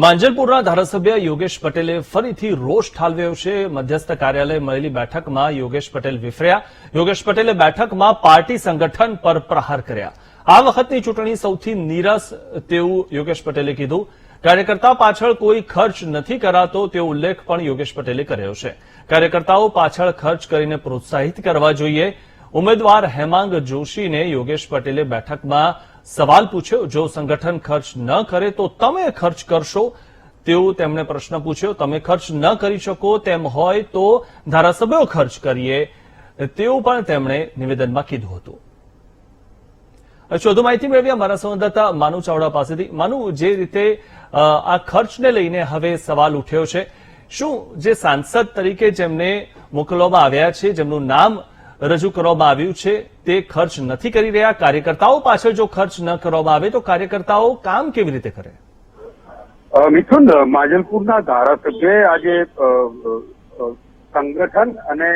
માંજલપુરના ધારાસભ્ય યોગેશ પટેલે ફરીથી રોષ ઠાલવ્યો છે. મધ્યસ્થ કાર્યાલય મળેલી બેઠકમાં યોગેશ પટેલ વિફર્યા. યોગેશ પટેલે બેઠકમાં પાર્ટી સંગઠન પર પ્રહાર કર્યા. આ વખતની ચૂંટણી સૌથી નીરસ તેવું યોગેશ પટેલે કીધું. કાર્યકર્તા પાછળ કોઈ ખર્ચ નથી કરાતો તેવો ઉલ્લેખ પણ યોગેશ પટેલે કર્યો છે. કાર્યકર્તાઓ પાછળ ખર્ચ કરીને પ્રોત્સાહિત કરવા જોઈએ. ઉમેદવાર હેમાંગ જોશીને યોગેશ પટેલે બેઠકમાં સવાલ પૂછ્યો, જો સંગઠન ખર્ચ ન કરે તો તમે ખર્ચ કરશો? તેવું તેમણે પ્રશ્ન પૂછ્યો, તમે ખર્ચ ન કરી શકો, તેમ હોય તો ધારાસભ્યો ખર્ચ કરીએ. તેવું પણ તેમણે નિવેદનમાં કીધું હતું. વધુ માહિતી મેળવી અમારા સંવાદદાતા માનુ ચાવડા પાસેથી. માનુ જે રીતે આ ખર્ચને લઈને હવે સવાલ ઉઠ્યો છે, શું જે સાંસદ તરીકે જેમને મોકલવામાં આવ્યા છે, જેમનું નામ રજૂ કરવામાં આવ્યું છે, તે ખર્ચ નથી કરી રહ્યા. કાર્યકર્તાઓ પાછળ જો ખર્ચ ન કરવામાં આવે, તો કાર્યકર્તાઓ કામ કેવી રીતે કરે? મિથુન, માજલપુરના ધારાસભ્યએ આજે સંગઠન અને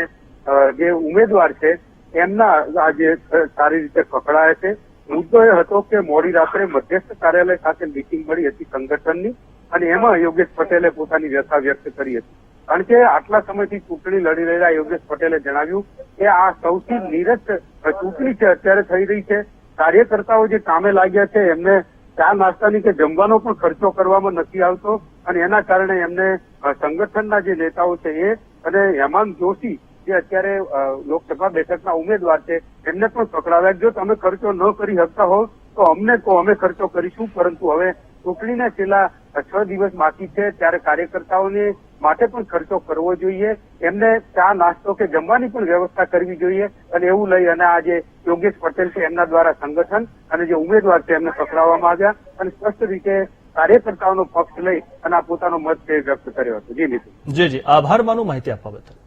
જે ઉમેદવાર છે, એમના આજે સારી રીતે પકડાયા છે. મુદ્દો એ હતો કે મોડી રાત્રે મધ્યસ્થ કાર્યાલય સાથે મિટિંગ મળી હતી સંગઠનની અને એમાં યોગેશ પટેલે પોતાની વ્યથા વ્યક્ત કરી હતી. કારણ કે આટલા સમયથી ચૂંટણી લડી રહેલા યોગેશ પટેલે જણાવ્યું કે આ સૌથી નીરસ ચૂંટણી છે, અત્યારે થઈ રહી છે. કાર્યકર્તાઓ જે કામે લાગ્યા છે, એમને ચા નાસ્તાની કે જમવાનો પણ ખર્ચો કરવામાં નથી આવતો અને એના કારણે એમને સંગઠનના જે નેતાઓ છે એ અને હેમાન જોશી જે અત્યારે લોકસભા બેઠકના ઉમેદવાર છે, એમને પણ પકડાવ્યા. જો તમે ખર્ચો ન કરી શકતા હો, તો અમને કહો, અમે ખર્ચો કરીશું. પરંતુ હવે ચૂંટણીના છેલ્લા છ દિવસ બાકી છે. ત્યારે કાર્યકર્તાઓને માટે પણ ખર્ચો કરવો જોઈએ. એમને ચા, નાસ્તો કે જમવાની પણ વ્યવસ્થા કરવી જોઈએ અને એવું લઈ અને આ જે યોગેશ પટેલ છે એમના દ્વારા સંગઠન અને જે ઉમેદવાર છે એમને પકડાવવામાં આવ્યા અને સ્પષ્ટ રીતે કાર્યકર્તાઓનો પક્ષ લઈ અને આ પોતાનો મત વ્યક્ત કર્યો હતો. જી નીતિ જી જી. આભાર માનું માહિતી આપવા બદલ.